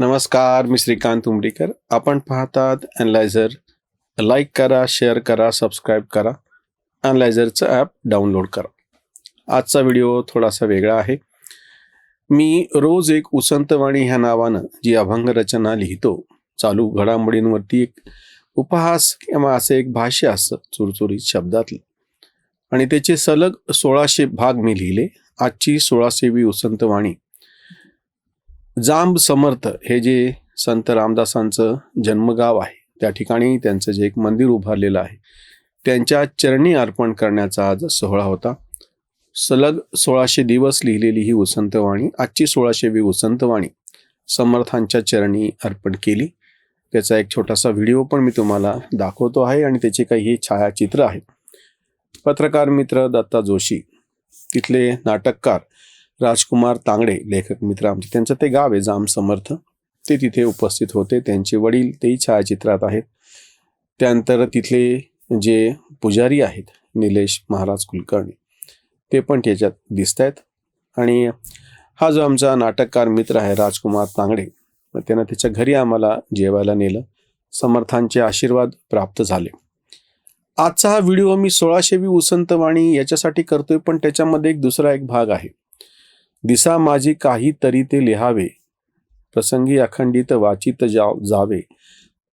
नमस्कार मी श्रीकांत उमरीकर. आपण पाहतात अनलायझर लाईक करा शेअर करा सबस्क्राईब करा. अनलायझरचं ॲप डाउनलोड करा. आजचा व्हिडिओ थोडासा वेगळा आहे. मी रोज एक उसंतवाणी ह्या नावानं जी अभंग रचना लिहितो चालू घडामोडींवरती एक उपहास किंवा असं एक भाष्य असतं चुरचुरीत शब्दातलं. आणि त्याचे सलग सोळाशे भाग मी लिहिले. आजची सोळाशेवी उसंतवाणी जांब समर्थ हे जे संत रामदासांचं जन्मगाव आहे त्या ठिकाणी त्यांचं जे एक मंदिर उभारलेलं आहे त्यांच्या चरणी अर्पण करण्याचा आज सोहळा होता. सलग सोळाशे दिवस लिहिलेली ही वसंतवाणी आजची सोळाशेवी वसंतवाणी समर्थांच्या चरणी अर्पण केली. त्याचा एक छोटासा व्हिडिओ पण मी तुम्हाला दाखवतो आहे आणि त्याचे काही हे छायाचित्र आहे. पत्रकार मित्र दत्ता जोशी तिथले नाटककार राजकुमार तांगडे लेखक मित्र आमचे. त्यांचं ते गाव आहे जाम समर्थ. ते तिथे उपस्थित होते. त्यांचे वडील तेही छायाचित्रात आहेत. त्यानंतर तिथले जे पुजारी आहेत निलेश महाराज कुलकर्णी ते पण त्याच्यात दिसत आहेत आणि हा जो आमचा नाटककार मित्र आहे राजकुमार तांगडे मग त्यानं त्याच्या घरी आम्हाला जेवायला नेलं. समर्थांचे आशीर्वाद प्राप्त झाले. आजचा हा व्हिडिओ मी सोळाशेवी उसंतवाणी याच्यासाठी करतोय पण त्याच्यामध्ये एक दुसरा एक भाग आहे. दिसा माझी काही तरी ते लिहावे. प्रसंगी अखंडित वाचित जाव जावे.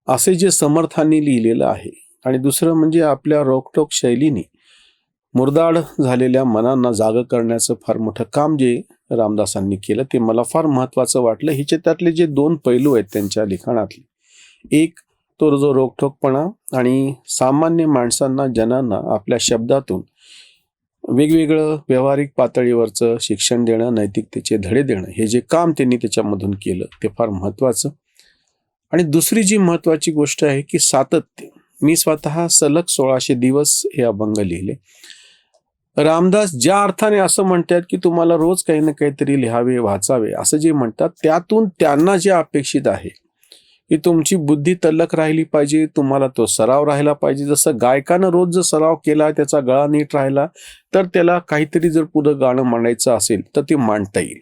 असे जे समर्थांनी लिहिलेलं आहे. आणि दुसरं म्हणजे आपल्या रोखटोक शैलीने. मुरदाड झालेल्या मनांना जाग करण्याचं फार मोठं काम जे रामदासांनी केलं ते मला फार महत्वाचं वाटलं. हिचे त्यातले जे दोन पैलू आहेत त्यांच्या लिखाणातले. एक तो जो रोखठोकपणा आणि सामान्य माणसांना जनांना आपल्या शब्दातून वेगवेगळं व्यावहारिक पातळीवरचं शिक्षण देणं नैतिकतेचे धडे देणं हे जे काम त्यांनी त्याच्यामधून केलं ते फार महत्त्वाचं. आणि दुसरी जी महत्त्वाची गोष्ट आहे की सातत्य. मी स्वतः सलग सोळाशे दिवस हे अभंग लिहिले. रामदास ज्या अर्थाने असं म्हणतात की तुम्हाला रोज काही ना काहीतरी लिहावे वाचावे असं जे म्हणतात त्यातून त्यांना जे अपेक्षित आहे की तुमची बुद्धी तल्लक राहिली पाहिजे तुम्हाला तो सराव राहिला पाहिजे. जसं गायकानं रोज जर सराव केला त्याचा गळा नीट राहिला तर त्याला काहीतरी जर पुढं गाणं मांडायचं असेल तर ते मांडता येईल.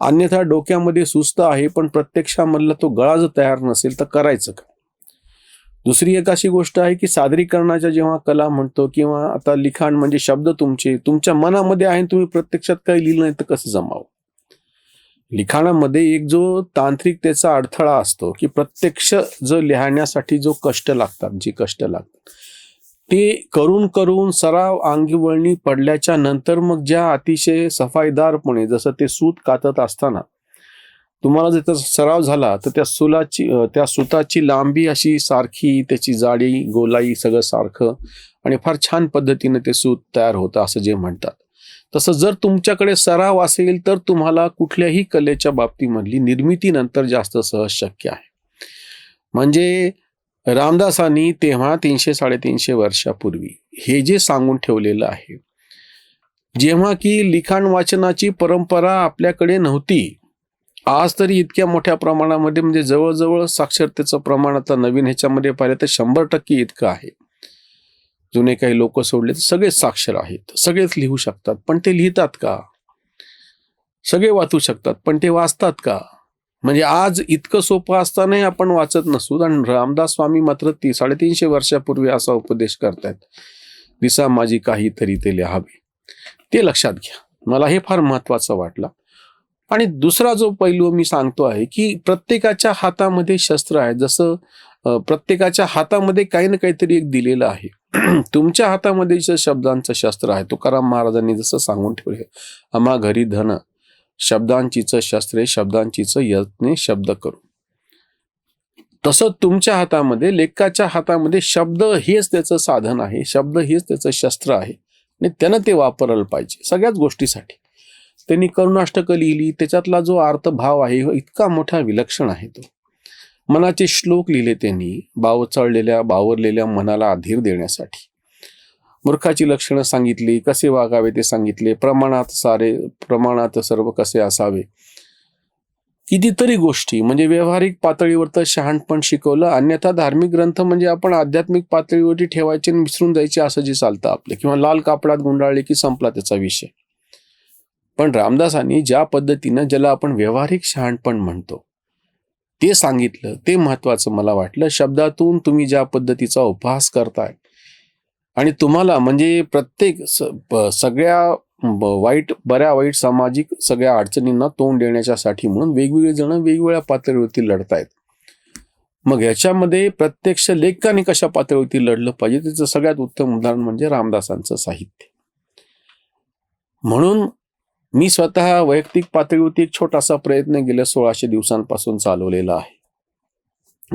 अन्यथा डोक्यामध्ये सुस्त आहे पण प्रत्यक्षामधला तो गळा जर तयार नसेल तर करायचं का? दुसरी एक अशी गोष्ट आहे की सादरीकरणाच्या जेव्हा कला म्हणतो किंवा आता लिखाण म्हणजे शब्द तुमचे तुमच्या मनामध्ये आहे तुम्ही प्रत्यक्षात काही लिहिलं नाही तर कसं जमावं? लिखाणामध्ये एक जो तांत्रिकतेचा अडथळा असतो की प्रत्यक्ष जो लिहाण्यासाठी जो कष्ट लागतात जी कष्ट लागतात ते करून करून सराव अंगीवळणी पडल्याच्या नंतर मग ज्या अतिशय सफाईदारपणे जसं ते सूत कातत असताना तुम्हाला जर त्याचा सराव झाला तर त्या सुलाची त्या सुताची लांबी अशी सारखी त्याची जाडी गोलाई सगळं सारखं आणि फार छान पद्धतीने ते सूत तयार होतं असं जे म्हणतात. तसं जर तुमच्याकडे सराव असेल तर तुम्हाला कुठल्याही कलेच्या बाबतीमधली निर्मिती नंतर जास्त सहज शक्य आहे. म्हणजे रामदासांनी तेव्हा तीनशे साडेतीनशे वर्षापूर्वी हे जे सांगून ठेवलेलं आहे जेव्हा की लिखाण वाचनाची परंपरा आपल्याकडे नव्हती आज तरी इतक्या मोठ्या प्रमाणामध्ये म्हणजे जवळजवळ साक्षरतेचं प्रमाण आता नवीन ह्याच्यामध्ये पाहिलं तर शंभर टक्के इतकं आहे. जुने काही लोक सोडले तर सगळेच साक्षर आहेत. सगळेच लिहू शकतात. पण ते लिहितात का? सगळे वाचू शकतात. पण ते वाचतात का? म्हणजे आज इतकं सोपं असतानाही आपण वाचत नसू. आणि रामदास स्वामी मात्र ती साडेतीनशे वर्षापूर्वी असा उपदेश करतायत. दिसा माझी काहीतरी ते लिहावे. ते लक्षात घ्या. मला हे फार महत्वाचं वाटलं. आणि दुसरा जो पैलू मी सांगतो आहे की प्रत्येकाच्या हातामध्ये शस्त्र आहे जसं प्रत्येकाच्या हातामध्ये काही ना काहीतरी एक दिलेलं आहे. तुमच्या हातामध्ये जे शब्दांचं शस्त्र आहे तुकाराम महाराजांनी जसं सांगून ठेवले आम्हा घरी धन शब्दांचीच शस्त्रे शब्दांचीच यत्ने शब्द करू. तसं तुमच्या हातामध्ये लेखाच्या हातामध्ये शब्द हेच त्याचं साधन आहे शब्द हेच त्याचं शस्त्र आहे आणि त्यानं ते वापरलं पाहिजे सगळ्याच गोष्टीसाठी. त्यांनी करुणाष्टक लिहिली त्याच्यातला जो अर्थभाव आहे इतका मोठा विलक्षण आहे तो. मनाचे श्लोक लिहिले त्यांनी बावचळलेल्या बावरलेल्या मनाला अधीर देण्यासाठी. मूर्खाची लक्षणं सांगितली कसे वागावे ते सांगितले प्रमाणात सारे प्रमाणात सर्व कसे असावे. कितीतरी गोष्टी म्हणजे व्यावहारिक पातळीवर तर शहाणपण शिकवलं अन्यथा धार्मिक ग्रंथ म्हणजे आपण आध्यात्मिक पातळीवरती ठेवायचे आणि विसरून जायचे असं जे चालतं आपले किंवा लाल कापडात गुंडाळले की संपला त्याचा विषय. पण रामदासांनी ज्या पद्धतीनं ज्याला आपण व्यावहारिक शहाणपण म्हणतो ते सांगितलं ते महत्वाचं मला वाटलं. शब्दातून तुम्ही ज्या पद्धतीचा उपहास करताय आणि तुम्हाला म्हणजे प्रत्येक स सगळ्या ब- वाईट बऱ्या वाईट सामाजिक सगळ्या अडचणींना तोंड देण्याच्यासाठी म्हणून वेगवेगळे जण वेगवेगळ्या पातळीवरती लढतायत. मग ह्याच्यामध्ये प्रत्यक्ष लेखकाने कशा पातळीवरती लढलं पाहिजे? त्याचं सगळ्यात उत्तम उदाहरण म्हणजे रामदासांचं साहित्य. म्हणून मी स्वतः वैयक्तिक पातळीवरती एक छोटासा प्रयत्न गेल्या सोळाशे दिवसांपासून चालवलेला आहे.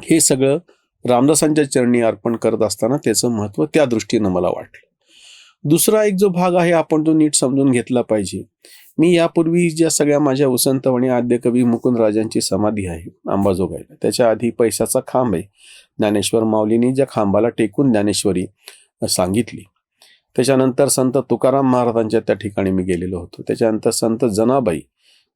हे सगळं रामदासांच्या चरणी अर्पण करत असताना त्याचं महत्त्व त्या दृष्टीनं मला वाटलं. दुसरा एक जो भाग आहे आपण तो नीट समजून घेतला पाहिजे. मी यापूर्वी ज्या सगळ्या माझ्या वसंतवणी आद्यकवी मुकुंदराजांची समाधी आहे अंबाजोगाईला. त्याच्या आधी पैशाचा खांब आहे. ज्ञानेश्वर माऊलींनी ज्या खांबाला टेकून ज्ञानेश्वरी सांगितली. त्याच्यानंतर संत तुकाराम महाराजांच्या त्या ठिकाणी मी गेलेलो होतो. त्याच्यानंतर संत जनाबाई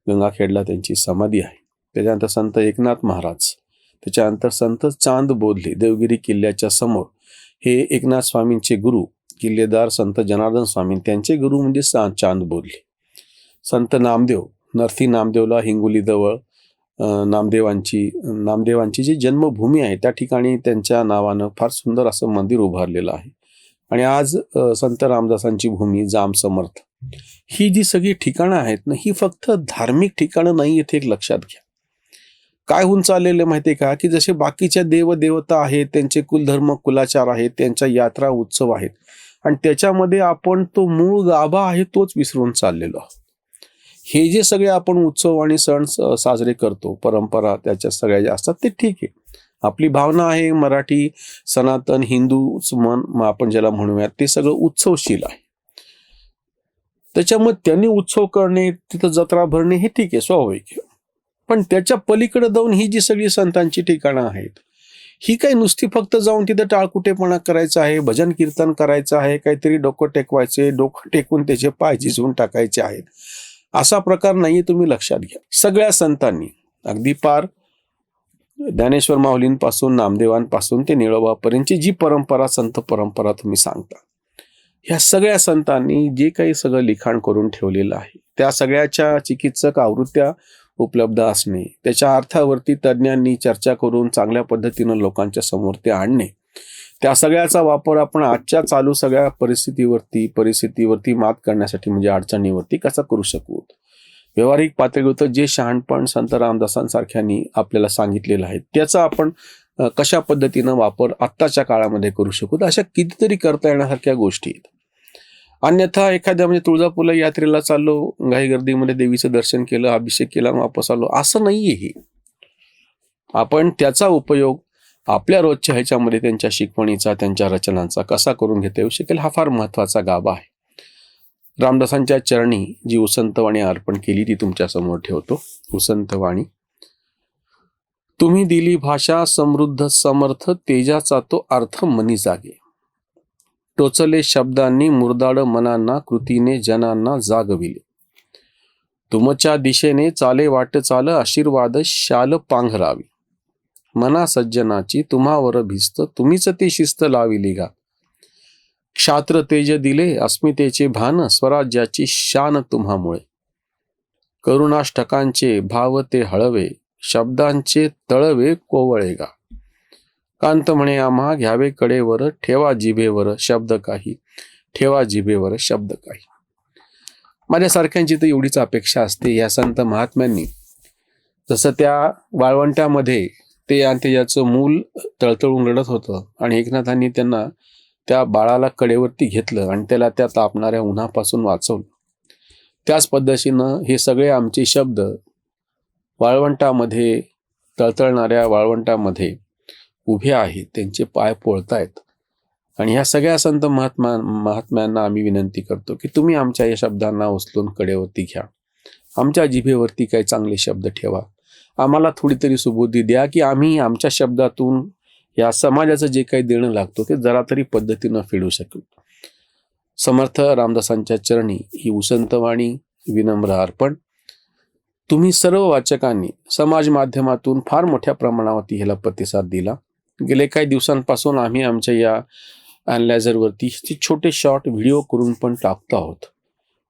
गंगाखेडला त्यांची समाधी आहे. त्याच्यानंतर संत एकनाथ महाराज त्याच्यानंतर संत चांद बोधले देवगिरी किल्ल्याच्या समोर. हे एकनाथ स्वामींचे गुरु किल्लेदार संत जनार्दन स्वामी त्यांचे गुरु म्हणजे चांद बोधले. संत नामदेव नरसी नामदेवला हिंगोलीजवळ नामदेवांची नामदेवांची जी जन्मभूमी आहे त्या ठिकाणी त्यांच्या नावानं फार सुंदर असं मंदिर उभारलेलं आहे. आणि आज संत रामदासांची भूमी जाम समर्थ. ही जी सगळी ठिकाणं आहेत ना ही फक्त धार्मिक ठिकाणं नाही येथे एक लक्षात घ्या. काय होऊन चाललेलं आहे का? की जसे बाकीच्या देवदेवता आहेत त्यांचे कुलधर्म कुलाचार आहेत त्यांच्या यात्रा उत्सव आहेत. आणि त्याच्यामध्ये आपण तो मूळ गाभा आहे तोच विसरून चाललेलो आहोत. हे जे सगळे आपण उत्सव आणि सण साजरे करतो परंपरा त्याच्या सगळ्या ज्या असतात ते ठीक आहे. आपली भावना आहे मराठी सनातन हिंदू मन आपण ज्याला म्हणूयात ते सगळं उत्सवशील आहे. त्याच्यामुळे त्यांनी उत्सव करणे तिथं जत्रा भरणे हे ठीक आहे स्वाभाविक आहे. पण त्याच्या पलीकडे जाऊन ही जी सगळी संतांची ठिकाणं आहेत ही काही नुसती फक्त जाऊन तिथं टाळकुटेपणा करायचा आहे भजन कीर्तन करायचं आहे काहीतरी डोकं टेकवायचे डोकं टेकून त्याचे पाय झिजवून टाकायचे आहेत असा प्रकार नाही तुम्ही लक्षात घ्या. सगळ्या संतांनी अगदी पार ज्ञानेश्वर माऊलींपासून नामदेवांपासून ते निळोबापर्यंतची जी परंपरा संत परंपरा तुम्ही सांगता ह्या सगळ्या संतांनी जे काही सगळं लिखाण करून ठेवलेलं आहे त्या सगळ्याच्या चिकित्सक आवृत्त्या उपलब्ध असणे त्याच्या अर्थावरती तज्ज्ञांनी चर्चा करून चांगल्या पद्धतीनं लोकांच्या समोर ते आणणे त्या सगळ्याचा वापर आपण आजच्या चालू सगळ्या परिस्थितीवरती परिस्थितीवरती मात करण्यासाठी म्हणजे अडचणीवरती कसा करू शकू? व्यावहारिक पातळीवर जे शहाणपण संत रामदासांसारख्यांनी आपल्याला सांगितलेलं आहे त्याचा आपण कशा पद्धतीनं वापर आत्ताच्या काळामध्ये करू शकू? तर अशा कितीतरी करता येण्यासारख्या गोष्टी आहेत. अन्यथा एखाद्या म्हणजे तुळजापूरला यात्रेला चाललो घाई गर्दीमध्ये देवीचं दर्शन केलं अभिषेक केला वापस आलो असं नाहीये हे. आपण त्याचा उपयोग आपल्या रोजच्या ह्याच्यामध्ये त्यांच्या शिकवणीचा त्यांच्या रचनांचा कसा करून घेता येऊ शकेल हा फार महत्त्वाचा गाभा आहे. रामदासांच्या चरणी जी उसंतवाणी अर्पण केली ती तुमच्यासमोर ठेवतो. उसंतवाणी. तुम्ही दिली भाषा समृद्ध समर्थ तेजाचा तो अर्थ मनी जागे. टोचले शब्दांनी मुरदाड मनांना कृतीने जनांना जागविले. तुमच्या दिशेने चाले वाट चाल आशीर्वाद शाल पांघरावी. मना सज्जनाची तुम्हावर भिस्त तुम्हीच ती शिस्त लाविली गा. क्षात्र तेज दिले अस्मितेचे भान स्वराज्याची शान तुम्हामुळे. करुणाष्टकांचे भाव ते हळवे शब्दांचे तळवे कोवळे गा कांत म्हणे आम्हा घ्यावे कडेवर ठेवा जिभेवर शब्द काही ठेवा जिभेवर शब्द काही. माझ्यासारख्यांची तर एवढीच अपेक्षा असते या संत महात्म्यांनी. जसं त्या वाळवंट्यामध्ये ते आणि त्याचं मूल तळतळून रडत होतं आणि एकनाथांनी त्यांना त्या बाळाला कडेवरती घेतलं आणि त्याला त्या तापणाऱ्या उन्हापासून वाचवलं. त्याच पद्धतीनं हे सगळे आमचे शब्द वाळवंटामध्ये तळतळणाऱ्या वाळवंटामध्ये उभे आहेत त्यांचे पाय पोळतायत. आणि ह्या सगळ्या संत महात्मा महात्म्यांना आम्ही विनंती करतो की तुम्ही आमच्या या शब्दांना उचलून कडेवरती घ्या. आमच्या जिभेवरती काही चांगले शब्द ठेवा. आम्हाला थोडी तरी सुबुद्धी द्या की आम्ही आमच्या शब्दातून या समाजाचं जे काही देणं लागतो ते जरा तरी पद्धतीनं फेडू शकू समर्थ रामदासांच्या चरणी ही उसंतवाणी विनम्र अर्पण. तुम्ही सर्व वाचकांनी समाज माध्यमातून फार मोठ्या प्रमाणावरती ह्याला प्रतिसाद दिला. गेले काही दिवसांपासून आम्ही आमच्या या अनलायझरवरती छोटे शॉर्ट व्हिडिओ करून पण टाकतो आहोत.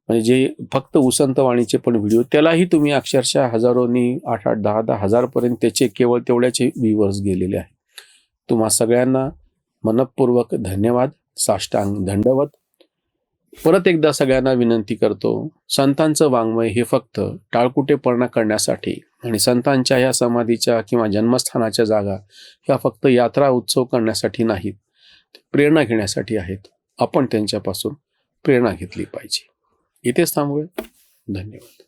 म्हणजे जे फक्त उसंतवाणीचे पण व्हिडिओ त्यालाही तुम्ही अक्षरशः हजारोनी आठ आठ दहा दहा हजारपर्यंत त्याचे केवळ तेवढ्याचे व्ह्यूवर्स गेलेले आहे तुम्हा सगळ्यांना मनपूर्वक धन्यवाद साष्टांग दंडवत. परत एकदा सगळ्यांना विनंती करतो संतांचं वाङ्मय हे फक्त टाळकुटेपणा करण्यासाठी आणि संतांच्या ह्या समाधीच्या किंवा जन्मस्थानाच्या जागा ह्या फक्त यात्रा उत्सव करण्यासाठी नाहीत. प्रेरणा घेण्यासाठी आहेत. आपण त्यांच्यापासून प्रेरणा घेतली पाहिजे. इथेच थांबूया. धन्यवाद.